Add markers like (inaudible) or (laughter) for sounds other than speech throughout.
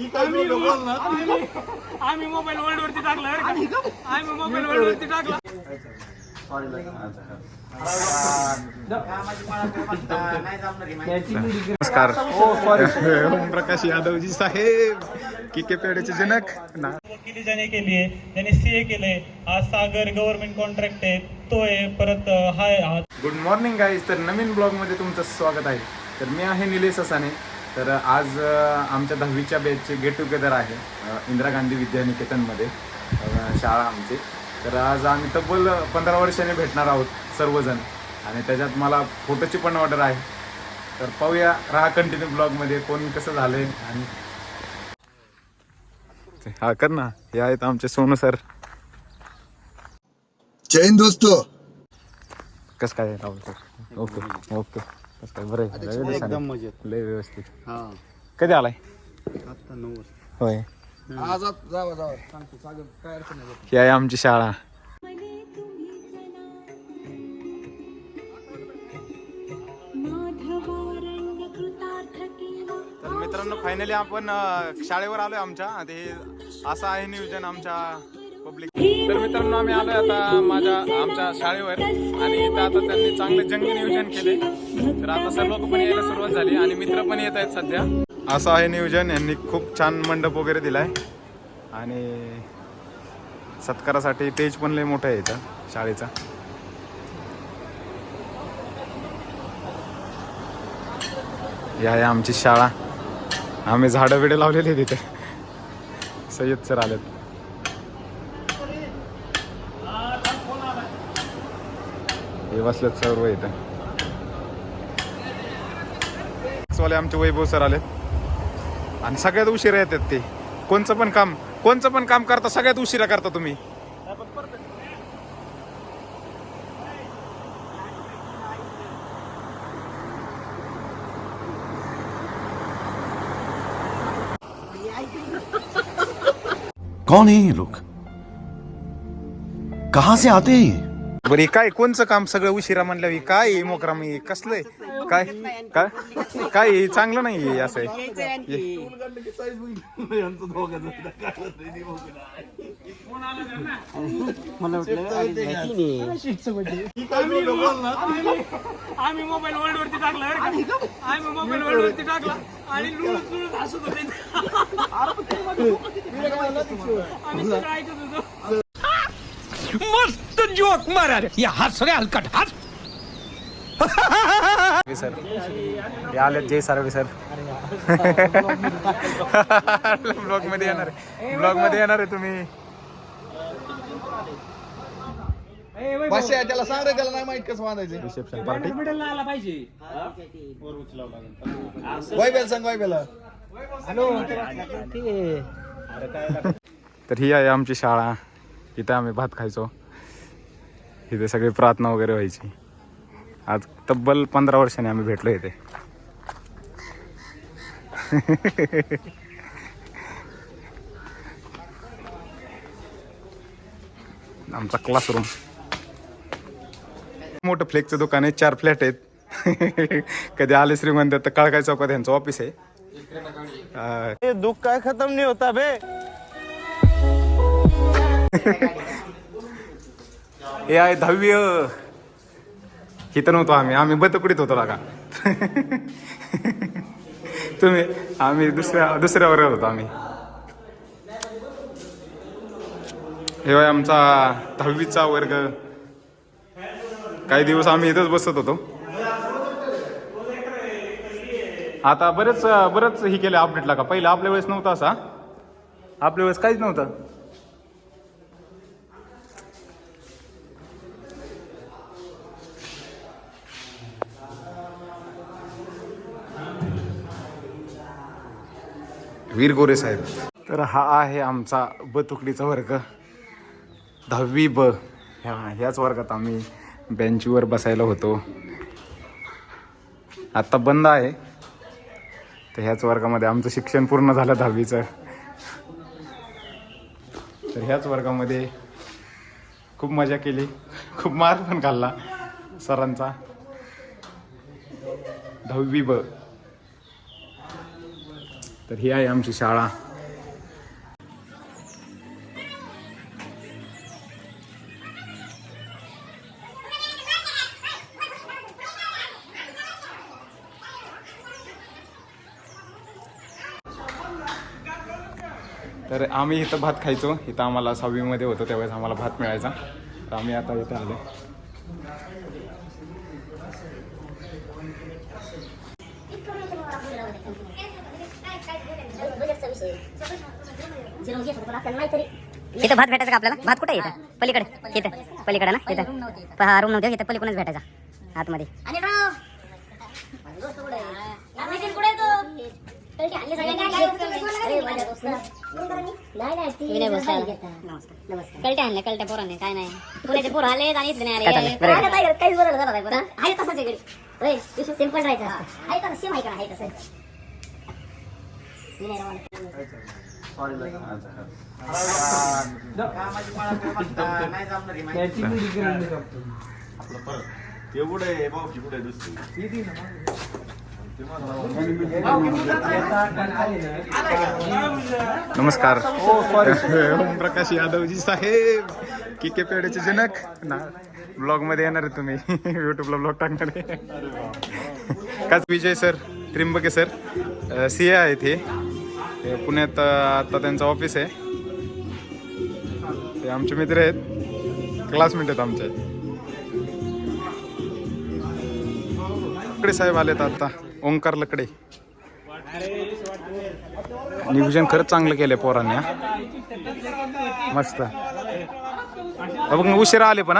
आम्ही आम्ही mobile world वरती टाकला आम्ही मोबाईल वर्ल्ड वरती टाकला. नमस्कार. ओमप्रकाश यादवजी साहेब किके पेढेचे जनक. ना. वकिली जाने के लिए ज्याने सीए केले आज सागर गव्हर्नमेंट कॉन्ट्रॅक्ट आहे. तो आहे. परत हाय हा गुड मॉर्निंग गाईज तर नवीन ब्लॉगमध्ये तुमचं स्वागत आहे. तर मी आहे निलेश असाने. तर आज आमच्या दहावीच्या बॅचचे गेट टुगेदर आहे इंदिरा गांधी विद्यानिकेतनमध्ये शाळा आमची. तर आज आम्ही तब्बल पंधरा वर्षांनी भेटणार आहोत सर्वजण. आणि त्याच्यात मला फोटोची पण ऑर्डर आहे. तर पाहूया राहा कंटिन्यू ब्लॉगमध्ये कोण कसं झालंय आणि हा कर ना. हे आहेत आमचे सोनू सर. हिंद दोस्तों. कसं काय राहुल सर? Okay okay. कसं काय बरं आहे? लय दिवसांनी. लय व्यवस्थित. कधी आलाय? होय. आज आत- जावा जावा सांगतो सागर काय अडचण नाही ही आहे आमची शाळा. तर मित्रांनो फायनली आपण अ, शाळेवर आलोय आमच्या. ते असं आहे नियोजन आमच्या पब्लिक तर मित्रांनो आम्ही आलोय आता माझ्या आमच्या शाळेवर. आणि इथं आता त्यांनी चांगलं जंगी नियोजन केले तर आता सर्व पण यायला सुरुवात झाली आणि मित्र पण येत आहेत सध्या. असं आहे नियोजन. यांनी खूप छान मंडप वगैरे दिलाय. आणि सत्कारासाठी पेज पण लय मोठं आहे इथं शाळेचा. ही आहे आमची शाळा. आम्ही झाडं बिडं लावलेली तिथे सय्यद सर आलेत. हे बसलेत सर्व इथं. वाले आमचे वैभव सर आलेत. आणि सगळ्यात उशिरा येतात ते. कोणचं पण काम कोणचं पण काम करता सगळ्यात उशिरा करता तुम्ही. कौन है ये लोग? कहां से आते हैं ये? बरं काय कोणचं काम सगळं उशिरा म्हणलं काय मोकराम हे कसलंय काय? काय? काय हे चांगलं नाही हे असं? आहे. आम्ही मोबाईल वर्ल्ड वरती टाकला बरं का? आम्ही मोबाईल वर्ल्ड वरती टाकला आणि लुळत लुळत हसत होते. आम्ही सगळं ऐकत होतो. मस्त जोक मारा रे. या हस रे हलकट हस. सर. हे आलेत जय सर. (laughs) ब्लॉगमध्ये येणार आहे. ब्लॉगमध्ये येणार आहे तुम्ही. त्याला सांग रे त्याला नाही माहीत कसं बांधायचं. रिसेप्शन पार्टी वायबेल सांग वायबेला तर ही आहे आमची शाळा. इथे आम्ही भात खायचो. इथे सगळी प्रार्थना वगैरे व्हायची. आज तब्बल पंधरा वर्षांनी आम्ही भेटलो इथे. आमचा क्लासरूम मोठं फ्लेकचं दुकान आहे चार फ्लॅट आहेत. कधी आले श्रीमंत तर कळकाय चौकात यांचं ऑफिस आहे. दुःख काय खतम नाही होता बे. हे आहे दहावी. इथं नव्हतो आम्ही. आम्ही बतकुडीत होतो लागा तुम्ही आम्ही दुसऱ्या दुसऱ्या वर्गात होतो आम्ही. हे आमचा दहावीचा वर्ग. काही दिवस आम्ही इथंच बसत होतो. आता बरेच बरंच हे केलं अपडेटला का? पहिलं आपल्या वेळेस नव्हतं असा. आपल्या वेळेस काहीच नव्हतं. वीर गोरे साहेब. तर हा आहे आमचा ब तुकडीचा वर्ग. दहावी ब. ह्या ह्याच वर्गात आम्ही बेंचवर बसायला होतो. आत्ता बंद आहे. तर ह्याच वर्गामध्ये आमचं शिक्षण पूर्ण झालं दहावीचं. तर ह्याच वर्गामध्ये खूप मजा केली. खूप मार पण खाल्ला सरांचा. दहावी ब. तर ही आहे आमची शाळा. तर आम्ही इथं भात खायचो. इथं आम्हाला सहावीमध्ये होतो त्यावेळेस आम्हाला भात मिळायचा. तर आम्ही आता इथं आलो. इथं भात भेटायचा का आपल्याला? भात कुठे इथं? पलीकडे. इथं. पलीकडे ना? इथं. हा रूम नव्हते इथं पलीकडूनच भेटायचा. आतमध्ये. कलट्या आणल्या कलट्या पोरांनी. काय नाही. पुण्याचे पोरं आले आणि इथले नाही आले. काहीच बरोबर आहे तसंच सिंपल राहायचं आहे का सेम आहे का? आहे तसं. नमस्कार. ओम प्रकाश यादवजी साहेब. की के पेढेचे जनक. ना ब्लॉगमध्ये येणार आहे तुम्ही. युट्यूबला ब्लॉग टाकणार आहे. काच Vijay sir Trimbake sir C A आहेत हे. ते पुण्यात आता त्यांचं ऑफिस आहे. ते आमचे मित्र आहेत. क्लासमेट आहेत आमचे. लकडे साहेब आलेत आता. ओंकार लकडे. नियोजन खरंच चांगलं केलंय पोरांनी मस्त. बघ उशिरा आले पण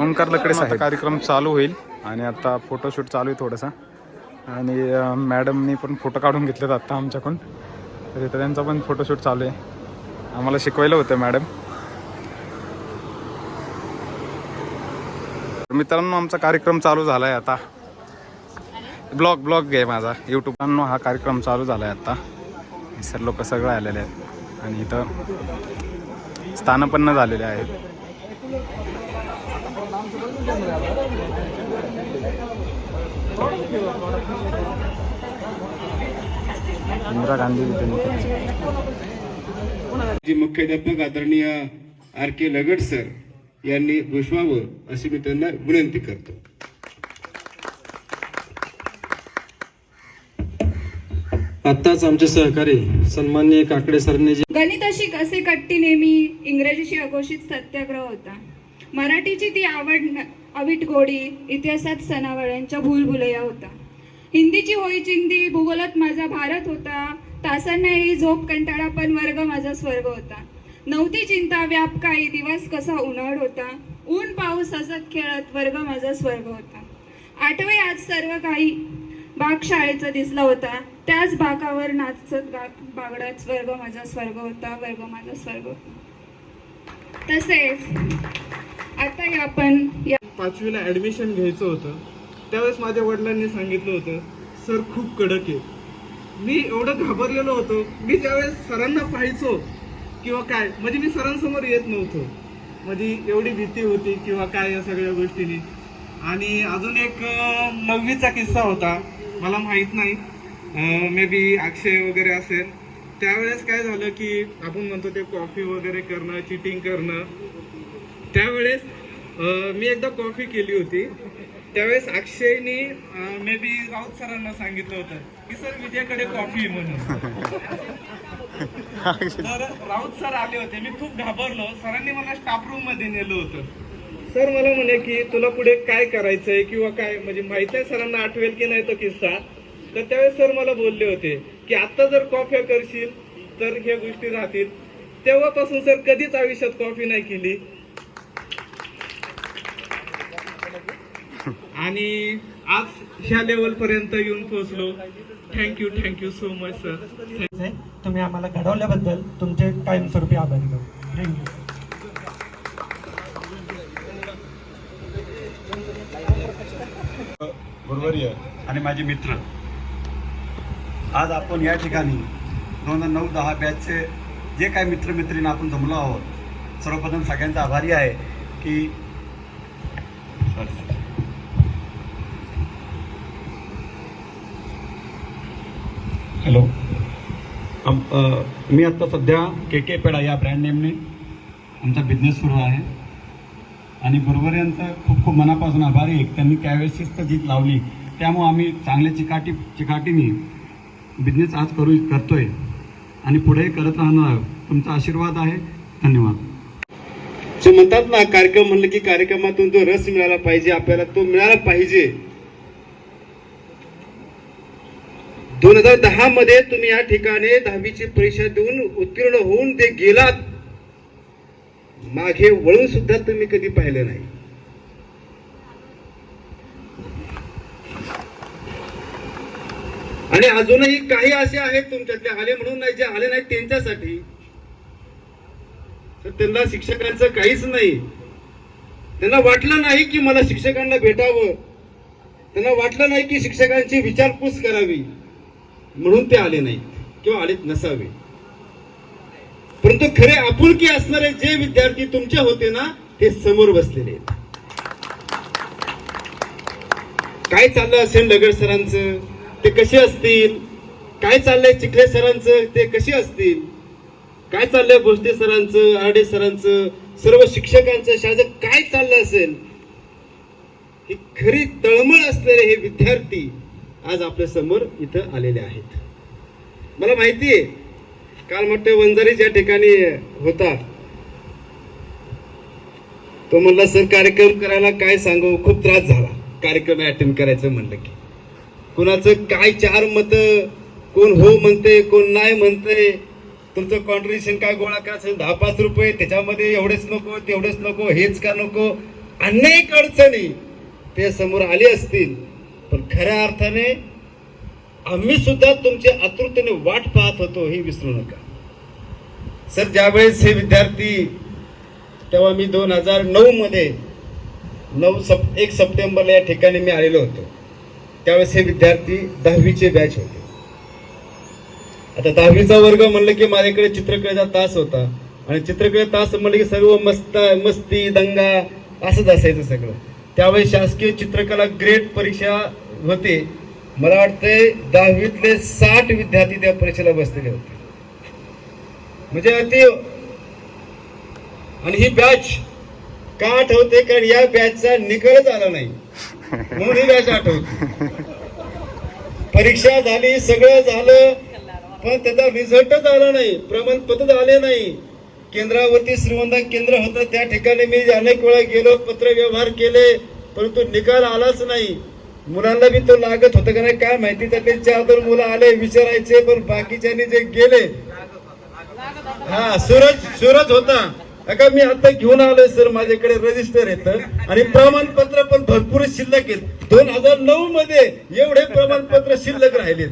ओंकार लकडे साहेब. कार्यक्रम चालू होईल आणि आता फोटोशूट चालू आहे थोडासा. आणि मॅडमनी पण फोटो काढून घेतलेत आत्ता आमच्याकडून. तर इथं त्यांचा पण फोटोशूट चालू आहे. आम्हाला शिकवायला होतं मॅडम. मित्रांनो आमचा कार्यक्रम चालू झाला आहे आता. ब्लॉग ब्लॉग आहे माझा. यूट्यूबांनो हा कार्यक्रम चालू झाला आहे आता. सर लोक सगळं आलेले आहेत. आणि इथं स्थानपन्न झालेले आहेत. इंदिरा गांधी जे मुख्याध्यापक आदरणीय आर के लगड सर यांनी घोषवावं अशी मी त्यांना विनंती करतो. आत्ताच आमचे सहकारी सन्मान्य काकडे सरने जे गणिताशी कसे कट्टी नेहमी? इंग्रजीशी अघोषित सत्याग्रह होता. मराठीची ती आवड अवीट गोडी इतिहासात सणावळ्यांच्या भूलभुलया होता. हिंदीची होई चिंदी भूगोलात माझा भारत होता. तासांना येई झोप कंटाळा पण वर्ग माझा स्वर्ग होता. नव्हती चिंता व्याप काही दिवस कसा उन्हाळ होता. ऊन पाऊस हसत खेळत वर्ग माझा स्वर्ग होता. आठवे आज सर्व काही बाग शाळेचा दिसला होता. त्याच भागावर नाचत गा- बागडात स्वर्ग माझा स्वर्ग होता वर्ग माझा स्वर्ग होता. तसेच आता आपण या पाचवीला ॲडमिशन घ्यायचं होतं. त्यावेळेस माझ्या वडिलांनी सांगितलं होतं सर खूप कडक आहे. मी एवढं घाबरलेलो होतो. मी ज्यावेळेस सरांना पाहायचो किंवा काय म्हणजे मी सरांसमोर येत नव्हतो. माझी एवढी भीती होती किंवा काय या सगळ्या गोष्टींनी. आणि अजून एक नववीचा किस्सा होता. मला माहीत नाही. मे बी अक्षय वगैरे असेल. त्यावेळेस काय झालं की आपण म्हणतो ते कॉफी वगैरे करणं चिटिंग करणं. त्यावेळेस मी एकदा कॉफी केली होती. त्यावेळेस अक्षयनी मे बी राऊत सरांना सांगितलं होतं की सर विजयकडे कॉफी आहे म्हणून. तर राऊत सर आले होते. मी खूप घाबरलो. सरांनी मला स्टाफ रूममध्ये नेलं होतं. सर मला म्हणे की तुला पुढे काय करायचंय किंवा काय म्हणजे माहीत आहे सरांना आठवेल की नाही तो किस्सा? तर त्यावेळेस सर मला बोलले होते की आता जर कॉफी करशील तर ह्या गोष्टी राहतील. तेव्हापासून सर कधीच आयुष्यात कॉफी नाही केली. आणि आज ह्या लेवल पर्यंत येऊन पोहोचलो. Thank you thank you so much sir तुम्ही आम्हाला घडवल्याबद्दल तुमचे कायमस्वरूपी आभारी आहोत. थँक्यू गुरुवर्य आणि माझे मित्र आज आपण या ठिकाणी दोन हजार नऊ दहा बॅचचे जे काही मित्रमैत्रिणी आपण जमलो आहोत सर्वप्रथम सगळ्यांचा आभारी आहे की सॉरी हॅलो. मी आत्ता सध्या के के पेडा या ब्रँड नेमने आमचा बिझनेस सुरू आहे. आणि बरोबर यांचं खूप खूप मनापासून आभारी आहे. त्यांनी त्यावेळेस शिस्त जीत लावली. त्यामुळं आम्ही चांगल्या चिकाटी चिकाटीने बिझनेस आज करू करतोय. आणि पुढेही करत राहणार आहोत. तुमचा आशीर्वाद आहे. धन्यवाद. सो म्हणतात ना कार्यक्रम म्हणलं की कार्यक्रमातून जो रस मिळाला पाहिजे आपल्याला तो मिळाला पाहिजे. दोन हजार दहा मध्ये तुम्ही या ठिकाणी दहावीची परीक्षा देऊन उत्तीर्ण होऊन ते गेलात. मागे वळून सुद्धा तुम्ही कधी पाहिलं नाही. आणि अजूनही काही असे आहेत तुमच्यातले आले म्हणून नाही जे आले नाहीत त्यांच्यासाठी. तर त्यांना शिक्षकांचं काहीच नाही. त्यांना वाटलं नाही की मला शिक्षकांना भेटावं. त्यांना वाटलं नाही की शिक्षकांची विचारपूस करावी. म्हणून ते आले नाहीत किंवा आलेत नसावे. परंतु खरे आपुलकी असणारे जे विद्यार्थी तुमचे होते ना ते समोर बसलेले आहेत. काय चाललं असेल नगर सरांचं? ते कसे असतील? काय चाललंय चिखले सरांचं? ते कसे असतील? काय चाललंय भोसले सरांचं आरडे सरांचं सर्व शिक्षकांचं शाळेचं काय चाललं असेल? ही खरी तळमळ असलेले हे विद्यार्थी आज आपल्यासमोर इथं आलेले आहेत. मला माहिती आहे काल म्हटलं वंजारी ज्या ठिकाणी होता. तो म्हणला सर कार्यक्रम करायला काय सांगू? खूप त्रास झाला. कार्यक्रम अटेंड करायचं म्हणलं की. कुणाचं काय चार मतं कोण हो म्हणते कोण नाही म्हणते तुमचं कॉन्ट्रिब्युशन काय गोळा करायचं? दहा पाच रुपये त्याच्यामध्ये एवढेच नको तेवढेच नको हेच का नको? अनेक अडचणी ते समोर आले असतील. पण खऱ्या अर्थाने आम्ही सुद्धा तुमची आतुरतेने वाट पाहत होतो हे विसरू नका. सर ज्यावेळेस हे विद्यार्थी तेव्हा मी दोन हजार नऊमध्ये नऊ सप एक सप्टेंबरला या ठिकाणी मी आलेलो होतो. त्यावेळेस हे विद्यार्थी दहावीचे बॅच होते. आता दहावीचा वर्ग म्हणलं की माझ्याकडे चित्रकलेचा तास होता. आणि चित्रकले तास म्हणलं की सर्व मस्त मस्ती दंगा असंच असायचं सगळं. त्यावेळी शासकीय चित्रकला ग्रेड परीक्षा होते. मला वाटतंय दहावीतले साठ विद्यार्थी त्या परीक्षेला बसलेले होते. म्हणजे अति आणि ही बॅच का आठवते? कारण या बॅचचा निकालच आला नाही. म्हणून ही बॅच आठवते. परीक्षा झाली सगळं झालं पण त्याचा रिझल्टच आला नाही. प्रमाणपत्र आले नाही. केंद्रावरती श्रीमंत केंद्र होतं त्या ठिकाणी मी अनेक वेळा गेलो पत्र व्यवहार केले परंतु निकाल आलाच नाही. मुलांना बी तो लागत होतं का नाही काय माहिती त्यातले चार दोन मुलं आले विचारायचे पण बाकीच्यांनी जे गेले हा सूरज सूरज होता. अका मी आता घेऊन आलोय सर माझ्याकडे रजिस्टर येतं आणि प्रमाणपत्र पण भरपूर शिल्लक येत दोन हजार नऊ मध्ये एवढे प्रमाणपत्र शिल्लक राहिलेत.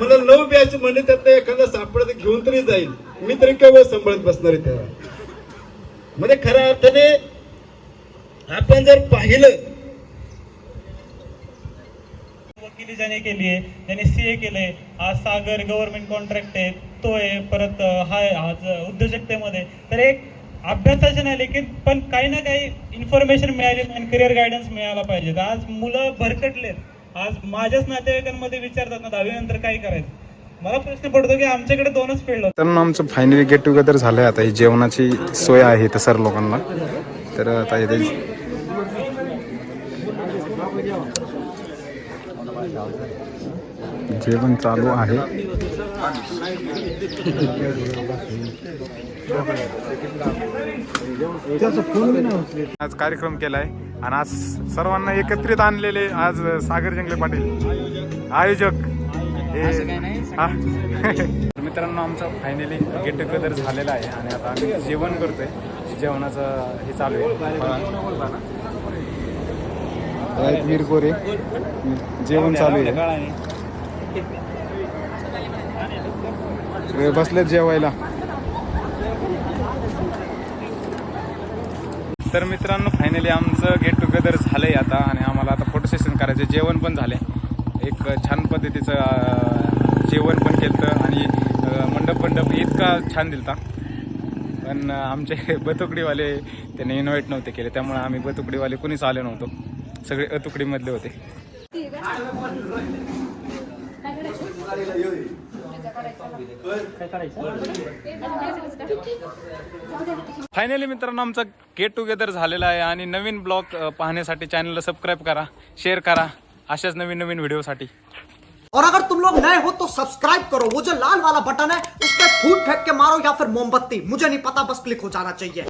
मला नऊ बॅच म्हणजे त्यात एखादा सापडत घेऊन तरी जाईल. मी तरी केवळ सांभाळत बसणार आहे त्याला. म्हणजे खऱ्या अर्थाने आपण जर पाहिलं वकिली ज्याने केली आहे त्याने सी ए केले आज सागर गव्हर्नमेंट कॉन्ट्रॅक्ट आहे तो आहे परत हाय हा आज उद्योजकतेमध्ये. तर एक अभ्यासाचे नाही लेकिन पण काही ना काही इन्फॉर्मेशन मिळाली आणि करिअर गायडन्स मिळाला पाहिजे. आज मुलं भरकटलेत. आज माझ्याच नातेवाईकांमध्ये विचारतात ना दहावीनंतर काय करायचं? मला प्रश्न पडतो की आमच्याकडे दोनच फील्ड तर आमचं फायनली गेट टुगेदर झालं आहे आता. ही जेवणाची सोय आहे इथं सर लोकांना. तर आता इथे जेवण चालू आहे. आज कार्यक्रम केलाय आणि आज सर्वांना एकत्रित आणलेले आज सागर जंगले पाटील. आयोजक. (laughs) तर मित्रांनो आमचं फायनली गेट टुगेदर झालेलं आहे आणि आता आम्ही जेवण करतोय. जेवणाचं हे चालू आहे. वीर गोरे जेवण चालू आहे. बसलेत जेवायला. तर मित्रांनो फायनली आमचं गेट टुगेदर झालं आहे आता आणि आम्हाला आता फोटो सेशन करायचं जेवण पण झालं एक छान पद्धतीचं जेवण पण केलं आणि मंडप मंडप इतका छान दिलता. पण आमचे (laughs) बतुकडीवाले त्यांनी इन्व्हाइट नव्हते केले. त्यामुळे आम्ही बतुकडीवाले कुणीच आले नव्हतो. सगळे अतुकडीमधले होते. फायनली मित्रांनो आमचा गेट टुगेदर झालेला आहे आणि नवीन ब्लॉग पाहण्यासाठी चॅनलला सबस्क्राईब करा शेअर करा अशाच नवीन नवीन व्हिडिओसाठी. और अगर तुम लोग नए हो तो सब्सक्राइब करो। वो जो लाल वाला बटन है उस पर फूट फेंक के मारो या फिर मोमबत्ती। मुझे नहीं पता बस क्लिक हो जाना चाहिए।